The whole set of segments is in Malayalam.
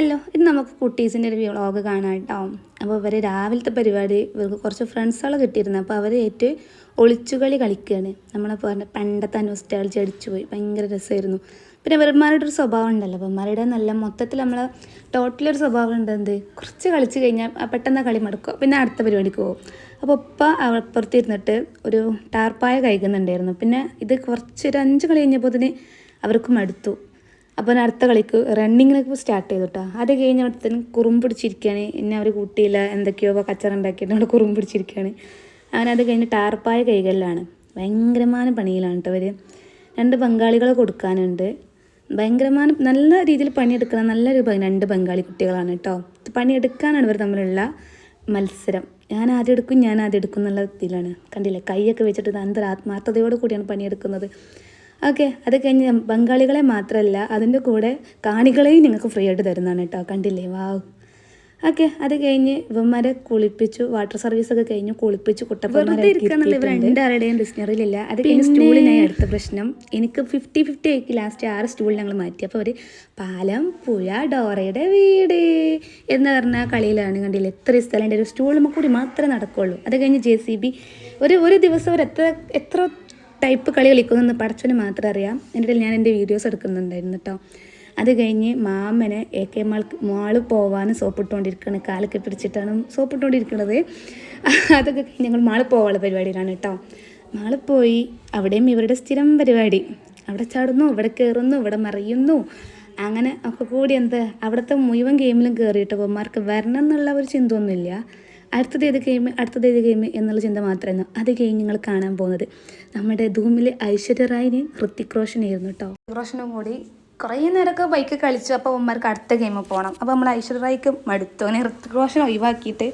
ഹലോ ഇത് നമുക്ക് കുട്ടീസിന്റെ ഒരു വ്ളോഗ് കാണാം കേട്ടോ അപ്പോൾ ഇവർ രാവിലത്തെ പരിപാടി ഇവർക്ക് കുറച്ച് ഫ്രണ്ട്സുകൾ കിട്ടിയിരുന്നു. അപ്പോൾ അവർ ഏറ്റ് ഒളിച്ചുകളി കളിക്കുകയാണ് നമ്മളെ പറഞ്ഞ പണ്ടത്തെ അനുസ്റ്റാളിച്ച് അടിച്ചു പോയി. ഭയങ്കര രസമായിരുന്നു. പിന്നെ ഇവന്മാരുടെ ഒരു സ്വഭാവം ഉണ്ടല്ലോ. ഇവന്മാരുടെ നല്ല മൊത്തത്തിൽ നമ്മളെ ടോട്ടലൊരു സ്വഭാവം ഉണ്ട് എന്ത്? കുറച്ച് കളിച്ച് കഴിഞ്ഞാൽ പെട്ടെന്ന് കളി മടക്കുക പിന്നെ അടുത്ത പരിപാടിക്ക് പോകും. അപ്പോൾ ഉപ്പ അപ്പുറത്തിരുന്നിട്ട് ഒരു ടാർപ്പായ കഴിക്കുന്നുണ്ടായിരുന്നു പിന്നെ ഇത് കുറച്ച് ഒരു അഞ്ച് കളി കഴിഞ്ഞപ്പോൾ തന്നെ അവർക്ക് മടുത്തു. അപ്പോൾ ഞാൻ അടുത്ത കളിക്ക് റണ്ണിങ്ങിനൊക്കെ സ്റ്റാർട്ട് ചെയ്തു കേട്ടോ അത് കഴിഞ്ഞ കഴിഞ്ഞപ്പോഴത്തേനും കുറുമ്പ് പിടിച്ചിരിക്കുകയാണ് എന്നെ അവർ കൂട്ടിയില്ല. എന്തൊക്കെയോ കച്ചറ ഉണ്ടാക്കിയിട്ട് അവിടെ കുറുമ്പ് പിടിച്ചിരിക്കുകയാണ് അവനത് കഴിഞ്ഞ് ടാർപ്പായ കൈകളിലാണ് ഭയങ്കരമായ പണിയിലാണ് കേട്ടോ അവർ രണ്ട് ബംഗാളികളെ കൊടുക്കാനുണ്ട്. ഭയങ്കരമായ നല്ല രീതിയിൽ പണിയെടുക്കുന്ന നല്ലൊരു രണ്ട് ബംഗാളി കുട്ടികളാണ് കേട്ടോ പണിയെടുക്കാനാണ് ഇവർ തമ്മിലുള്ള മത്സരം. ഞാൻ ആദ്യം എടുക്കും ഞാൻ ആദ്യം എടുക്കും എന്നുള്ള ഇതിലാണ്. കണ്ടില്ലേ? കൈയൊക്കെ വെച്ചിട്ട് ഇത് അന്തര ആത്മാർത്ഥതയോട് കൂടിയാണ് പണിയെടുക്കുന്നത്. ഓക്കെ അത് കഴിഞ്ഞ് ബംഗാളികളെ മാത്രമല്ല അതിന്റെ കൂടെ കാണികളെയും നിങ്ങൾക്ക് ഫ്രീ ആയിട്ട് തരുന്നതാണ് കേട്ടോ. കണ്ടില്ലേ? വാവ്. ഓക്കെ അത് കഴിഞ്ഞ് ഇവന്മാരെ കുളിപ്പിച്ചു വാട്ടർ സർവീസ് ഒക്കെ കഴിഞ്ഞ് കുളിപ്പിച്ചു കുട്ടപ്പന്മാരെ രണ്ടാരുടെയും ഡിക്ഷണറിയിലില്ല അത് കഴിഞ്ഞ് സ്റ്റൂളിനായി അടുത്ത പ്രശ്നം. എനിക്ക് ഫിഫ്റ്റി ഫിഫ്റ്റി ആക്കി ലാസ്റ്റ് ആറ് സ്റ്റൂൾ ഞങ്ങൾ മാറ്റി. അപ്പോൾ അവർ പാലം പുഴ ഡോറയുടെ വീട് എന്ന് പറഞ്ഞ കളിയിലാണ് കണ്ടില്ല? എത്ര സ്ഥലം ഒരു നമുക്ക് കൂടി മാത്രമേ നടക്കുള്ളൂ. അത് കഴിഞ്ഞ് ജെ സി ബി ഒരു ഒരു ദിവസം ഒരു എത്ര എത്ര ടൈപ്പ് കളി കളിക്കുമെന്ന് പഠിച്ചവന് മാത്രം അറിയാം. എന്നിട്ട് ഞാൻ എന്റെ വീഡിയോസ് എടുക്കുന്നുണ്ടായിരുന്നു കേട്ടോ അത് കഴിഞ്ഞ് മാമനെ എ കെ മാൾക്ക് മാൾ പോവാൻ സോപ്പിട്ടുകൊണ്ടിരിക്കുകയാണ്. കാലൊക്കെ പിടിച്ചിട്ടാണ് സോപ്പിട്ടുകൊണ്ടിരിക്കുന്നത്. അതൊക്കെ കഴിഞ്ഞ് ഞങ്ങൾ മാൾ പോകാനുള്ള പരിപാടിയിലാണ് കേട്ടോ മാൾ പോയി അവിടെയും ഇവരുടെ സ്ഥിരം പരിപാടി. അവിടെ ചാടുന്നു ഇവിടെ കയറുന്നു ഇവിടെ മറിയുന്നു. അങ്ങനെ ഒക്കെ കൂടി എന്ത് അവിടുത്തെ മുഴുവൻ ഗെയിമിലും കയറിയിട്ട് അവന്മാർക്ക് വരണം എന്നുള്ള ഒരു ചിന്തയൊന്നുമില്ല. അടുത്തത് ഏത് ഗെയിം അടുത്തത് ഏത് ഗെയിം എന്നുള്ള ചിന്ത മാത്രമായിരുന്നു. അത് കഴിഞ്ഞ് നിങ്ങൾ കാണാൻ പോകുന്നത്. നമ്മുടെ ധൂമിലെ ഐശ്വര്യ റായിന് ഋത്തിക് റോഷനായിരുന്നു കേട്ടോ റോഷനും കൂടി കുറേ നേരമൊക്കെ ബൈക്ക് കളിച്ചു. അപ്പോൾ അവന്മാർക്ക് അടുത്ത ഗെയിം പോകണം അപ്പോൾ നമ്മൾ ഐശ്വര്യ റായിക്ക് മടുത്തു. അങ്ങനെ ഋത്തിക് റോഷൻ ഒഴിവാക്കിയിട്ട്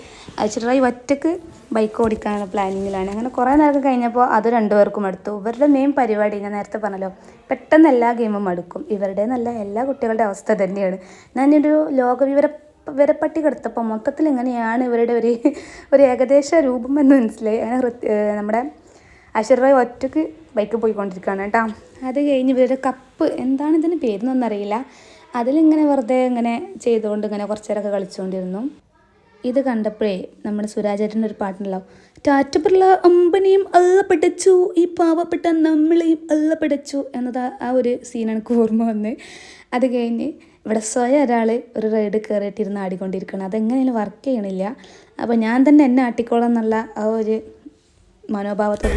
ഐശ്വര്യ റായി ഒറ്റയ്ക്ക് ബൈക്ക് ഓടിക്കാനുള്ള പ്ലാനിങ്ങിലാണ് അങ്ങനെ കുറേ നേരം കഴിഞ്ഞപ്പോൾ അത് രണ്ടുപേർക്കും മടുത്തു. ഇവരുടെ മെയിൻ പരിപാടി ഞാൻ നേരത്തെ പറഞ്ഞല്ലോ. പെട്ടെന്ന് എല്ലാ ഗെയിമും മടുക്കും. ഇവരുടെ നല്ല എല്ലാ കുട്ടികളുടെ അവസ്ഥ തന്നെയാണ്. ഞാനൊരു ലോകവിവര വിവരപ്പട്ടി കിടത്തപ്പം മൊത്തത്തിൽ എങ്ങനെയാണ് ഇവരുടെ ഒരു ഒരു ഏകദേശ രൂപം എന്ന് മനസ്സിലായി. അങ്ങനെ നമ്മുടെ ഏർ നമ്മുടെ ഒറ്റയ്ക്ക് ബൈക്ക് പോയിക്കൊണ്ടിരിക്കുകയാണ് കേട്ടോ. അത് കഴിഞ്ഞ് ഇവരുടെ കപ്പ് എന്താണ് ഇതിന് പേരെന്നൊന്നും അറിയില്ല. അതിലിങ്ങനെ വെറുതെ ഇങ്ങനെ ചെയ്തുകൊണ്ട് ഇങ്ങനെ കുറച്ചേരൊക്കെ കളിച്ചുകൊണ്ടിരുന്നു. ഇത് കണ്ടപ്പോഴേ നമ്മുടെ സുരാജേട്ടന്റെ ഒരു പാട്ടുണ്ടാവും ടാറ്റപ്പുള്ള അമ്പനെയും അള്ള പിടച്ചു ഈ പാവപ്പെട്ട നമ്മളെയും അള്ള പിടച്ചു എന്നത് ആ- ഒരു സീൻ എനിക്ക് ഓർമ്മ വന്ന്. അത് കഴിഞ്ഞ് ഇവിടെ സ്വയം ഒരാൾ ഒരു റൈഡ് കയറിയിട്ടിരുന്ന് ആടിക്കൊണ്ടിരിക്കണം അതെങ്ങനെയും വർക്ക് ചെയ്യണില്ല. അപ്പോൾ ഞാൻ തന്നെ എന്നെ ആട്ടിക്കോളാം എന്നുള്ള ആ ഒരു മനോഭാവത്തോടെ.